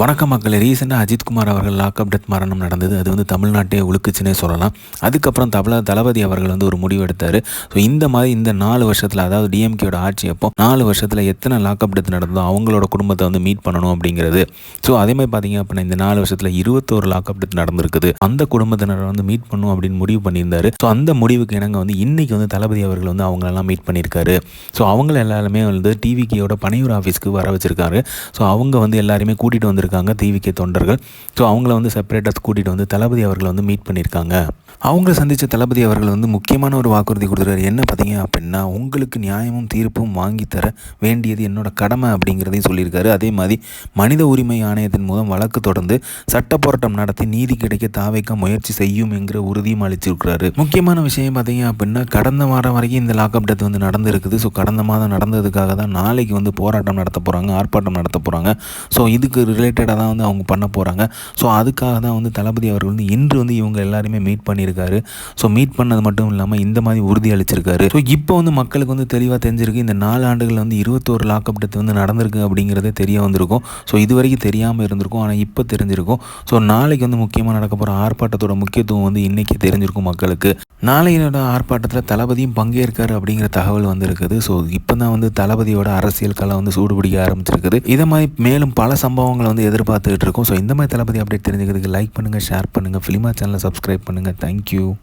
வணக்கம் மக்களே. ரீசெண்டாக அஜித்குமார் அவர்கள் லாக்அப் டெத் மரணம் நடந்தது. அது வந்து தமிழ்நாட்டே உழுக்குச்சுன்னே சொல்லலாம். அதுக்கப்புறம் தபல தளபதி அவர்கள் வந்து ஒரு முடிவு எடுத்தார். ஸோ இந்த மாதிரி இந்த நாலு வருஷத்தில் அதாவது டிஎம்கேயோட ஆட்சி அப்போ நாலு வருஷத்தில் எத்தனை லாக்அப் டெத் நடந்ததோ அவங்களோட குடும்பத்தை வந்து மீட் பண்ணணும் அப்படிங்கிறது. ஸோ அதே மாதிரி பார்த்தீங்க அப்படின்னா இந்த நாலு வருஷத்தில் இருபத்தோரு லாக்அப் டெத் நடந்திருக்குது. அந்த குடும்பத்தினரை வந்து மீட் பண்ணும் அப்படின்னு முடிவு பண்ணியிருந்தாரு. ஸோ அந்த முடிவுக்கு இணங்க வந்து இன்னைக்கு வந்து தளபதி அவர்கள் வந்து அவங்களெல்லாம் மீட் பண்ணியிருக்காரு. ஸோ அவங்கள எல்லாருமே வந்து டிவிகேயோட பனையூர் ஆஃபீஸ்க்கு வர வச்சிருக்காரு. ஸோ அவங்க வந்து எல்லாருமே கூட்டிகிட்டு வந்திருக்காங்க. இருக்காங்க டிவிகே தொண்டர்கள். ஸோ அவங்கள வந்து செப்பரேட்டாக கூட்டிகிட்டு வந்து தளபதி அவர்களை வந்து மீட் பண்ணியிருக்காங்க. அவங்கள சந்தித்த தளபதி அவர்கள் வந்து முக்கியமான ஒரு வாக்குறுதி கொடுத்துருக்காரு என்ன பார்த்தீங்க அப்படின்னா உங்களுக்கு நியாயமும் தீர்ப்பும் வாங்கித்தர வேண்டியது என்னோட கடமை அப்படிங்கிறதையும் சொல்லியிருக்காரு. அதே மாதிரி மனித உரிமை ஆணையத்தின் மூலம் வழக்கு தொடர்ந்து சட்ட போராட்டம் நடத்தி நீதி கிடைக்க தாவைக்க முயற்சி செய்யும் என்கிற உறுதியும் அளிச்சிருக்கிறாரு. முக்கியமான விஷயம் பார்த்தீங்க அப்படின்னா கடந்த வாரம் வரைக்கும் இந்த லாக்அப் டெத் வந்து நடந்திருக்குது. ஸோ கடந்த மாதம் நடந்ததுக்காக தான் நாளைக்கு வந்து போராட்டம் நடத்த போகிறாங்க ஆர்ப்பாட்டம் நடத்த போகிறாங்க ஸோ இதுக்கு ரிலேட்டடாக தான் வந்து அவங்க பண்ண போகிறாங்க ஸோ அதுக்காக தான் வந்து தளபதி அவர்கள் வந்து இன்று வந்து இவங்க எல்லாருமே மீட் பண்ணி பண்ணியிருக்காரு. ஸோ மீட் பண்ணது மட்டும் இல்லாமல் இந்த மாதிரி உறுதி அளிச்சிருக்காரு. ஸோ இப்போ வந்து மக்களுக்கு வந்து தெளிவாக தெரிஞ்சிருக்கு இந்த நாலு ஆண்டுகளில் வந்து இருபத்தோரு லாக்அப் டெத் வந்து நடந்திருக்கு அப்படிங்கிறதே தெரிய வந்திருக்கும். ஸோ இது வரைக்கும் தெரியாமல் இருந்திருக்கும் ஆனால் இப்போ தெரிஞ்சிருக்கும். ஸோ நாளைக்கு வந்து முக்கியமாக நடக்க போகிற ஆர்ப்பாட்டத்தோட முக்கியத்துவம் வந்து இன்றைக்கி தெரிஞ்சிருக்கும் மக்களுக்கு. நாளையினோட ஆர்ப்பாட்டத்தில் தளபதியும் பங்கேற்காரு அப்படிங்கிற தகவல் வந்திருக்குது. ஸோ இப்போ தான் வந்து தளபதியோட அரசியல் கலை வந்து சூடுபிடிக்க ஆரம்பிச்சிருக்குது. இதை மாதிரி மேலும் பல சம்பவங்களை வந்து எதிர்பார்த்துக்கிட்டு இருக்கோம். ஸோ இந்த மாதிரி தளபதி அப்டேட் தெரிஞ்சுக்கிறதுக்கு லைக் பண்ணுங்கள் ஷேர் பண்ணுங்கள் ஃபிலிமா சேனலை சப்ஸ்கிரைப் பண்ணுங்கள் Thank you.